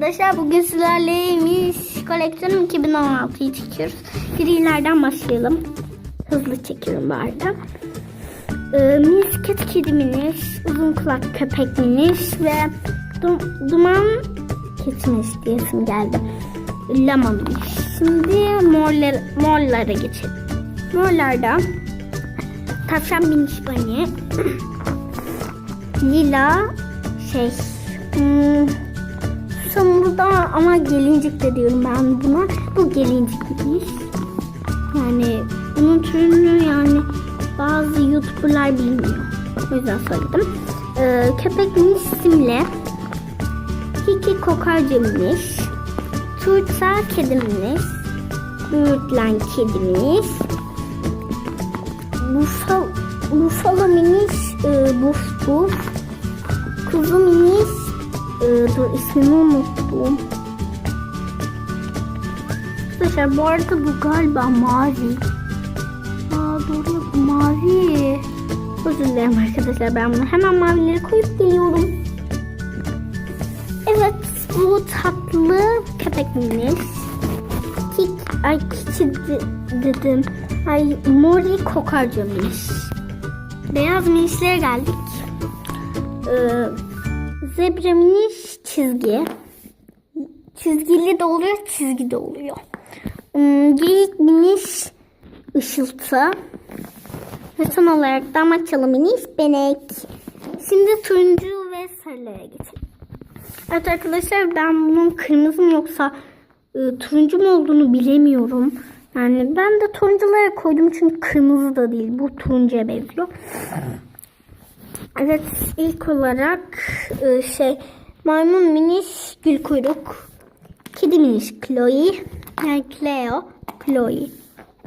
arkadaşlar bugün sizlerleymiş koleksiyonum 2016'yı çekiyoruz. Grilerden başlayalım. Hızlı çekiyorum arada. Ee, misket kedi minis, uzun kulak köpek minis ve dum- duman kesmiş diye isim geldi. Lama minis. Şimdi morlar, morlara geçelim. Morlarda tavşan minis bani, lila şey hmm, Samurda ama gelincik de diyorum ben buna. Bu gelincikmiş. Yani bunun türünü yani bazı youtuberlar bilmiyor. O yüzden söyledim. Ee, köpekmiş simle. Kiki kokarcımmış. Turta kedimmiş. Büyütlen kedimiz. Bufal, bufalo minis. E, buf buf. Kuzu minis. Dur ismini unuttum. Arkadaşlar bu arada bu galiba mavi. Aa doğru bu mavi. Özür dilerim arkadaşlar ben bunu hemen mavileri koyup geliyorum. Evet bu tatlı köpek minis. Kik, ay kiçi de- dedim. Ay mori kokarca minis. Beyaz minislere geldik. Ee, Zebra miniş çizgi. Çizgili de oluyor, çizgi de oluyor. Hmm, geyik miniş ışıltı. Ve son olarak damatçalı miniş benek. Şimdi turuncu ve sarılara geçelim. Evet arkadaşlar ben bunun kırmızı mı yoksa e, turuncu mu olduğunu bilemiyorum. Yani ben de turunculara koydum çünkü kırmızı da değil. Bu turuncuya benziyor. Evet ilk olarak e, şey maymun miniş gül kuyruk. Kedi miniş Chloe. Yani Cleo. Chloe.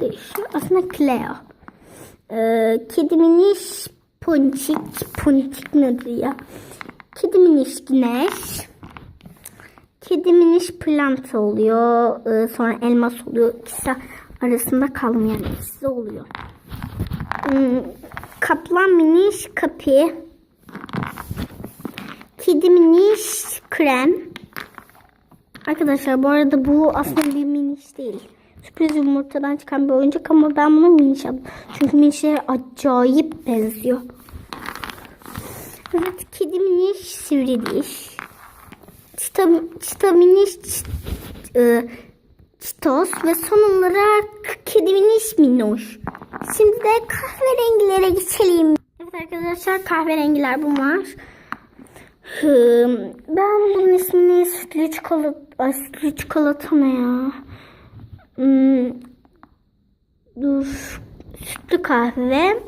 Değişiyor. Aslında Cleo. E, kedi miniş Ponçik. Ponçik nedir ya? Kedi miniş Güneş. Kedi miniş planta oluyor. E, sonra elmas oluyor. İkisi arasında kalmayan ikisi oluyor. Hmm, Kaplan miniş kapı. Kedi miniş krem. Arkadaşlar bu arada bu aslında bir miniş değil. Sürpriz yumurtadan çıkan bir oyuncak ama ben bunu miniş yaptım. Çünkü minişlere acayip benziyor. Evet kedi miniş sivri diş. Çita, çita miniş çit, e, çitos ve son olarak kedi miniş minnoş. Şimdi de kahverengilere geçelim. Evet arkadaşlar kahverengiler bunlar. Hmm, Ben bunun ismini sütlü çikolata, ay sütlü çikolata ne ya? Hmm, dur. Sütlü kahve,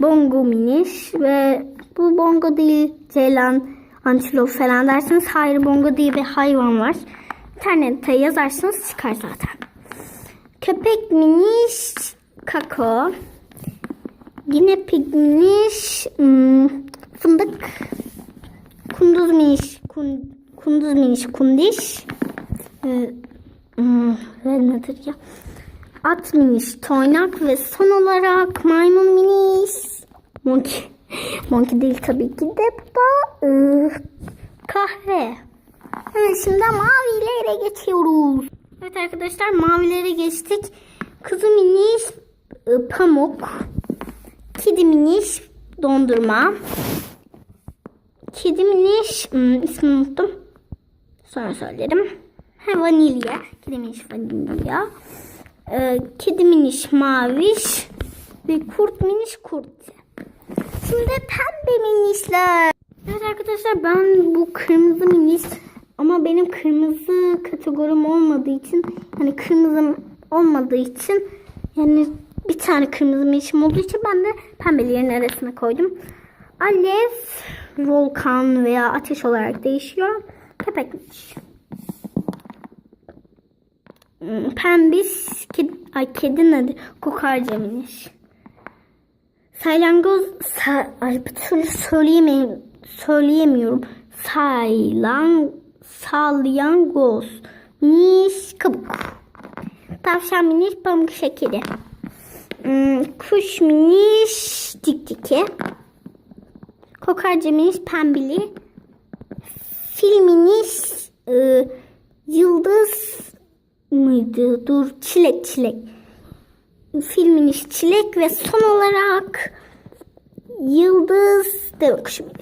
bongo miniş ve bu bongo değil ceylan, antilop falan derseniz hayır bongo diye bir hayvan var. İnternette yazarsanız çıkar zaten. Köpek miniş, kako. Yine pigminiş, hmm, fındık, kunduz miniş, kun, kunduz miniş, kundiş. Ee, hmm, ya? At miniş, toynak ve son olarak maymun miniş. Monkey. Monkey değil tabii ki de bu da ıı, kahve. Evet şimdi mavilere geçiyoruz. Evet arkadaşlar mavilere geçtik. Kızı miniş, ıı, pamuk. Kedi miniş, dondurma. Kedi miniş, hmm, ismini unuttum. Sonra söylerim. Ha, vanilya. Kedi miniş vanilya. Ee, kedi miniş maviş. Ve kurt miniş kurt. Şimdi pembe minişler. Evet arkadaşlar ben bu kırmızı miniş ama benim kırmızı kategorim olmadığı için yani kırmızım olmadığı için yani bir tane kırmızı minişim olduğu için ben de pembelerin arasına koydum. Alev, volkan veya ateş olarak değişiyor. Köpek miniş. Hmm, Pembis, kedi, ay kedi nedir? Kokarca miniş. Saylangoz, sa, ay bir türlü söyleyemeyim, söyleyemiyorum. Saylan, salyangoz, miniş kabuk. Tavşan miniş pamuk şekeri. Hmm, kuş miniş dik Kokarca miniş pembili. Fil miniş e, mıydı? Dur çilek çilek. Filmin işi çilek ve son olarak yıldız da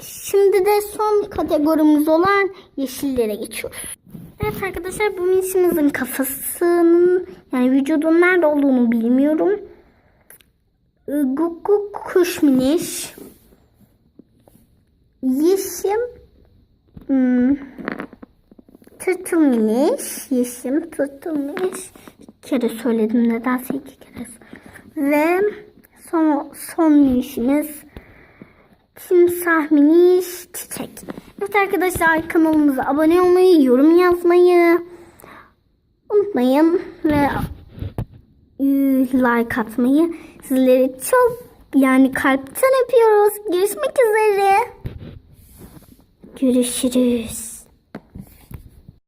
şimdi. De son kategorimiz olan yeşillere geçiyoruz. Evet arkadaşlar bu minişimizin kafasının yani vücudun nerede olduğunu bilmiyorum. Guguk kuş miniş. Yeşim hmm, miniş. Yeşim miniş. Bir kere söyledim nedense iki kere. Ve son, son minişimiz timsah miniş çiçek. Evet arkadaşlar kanalımıza abone olmayı, yorum yazmayı unutmayın ve e, like atmayı sizleri çok yani kalpten öpüyoruz. Görüşmek üzere. Görüşürüz.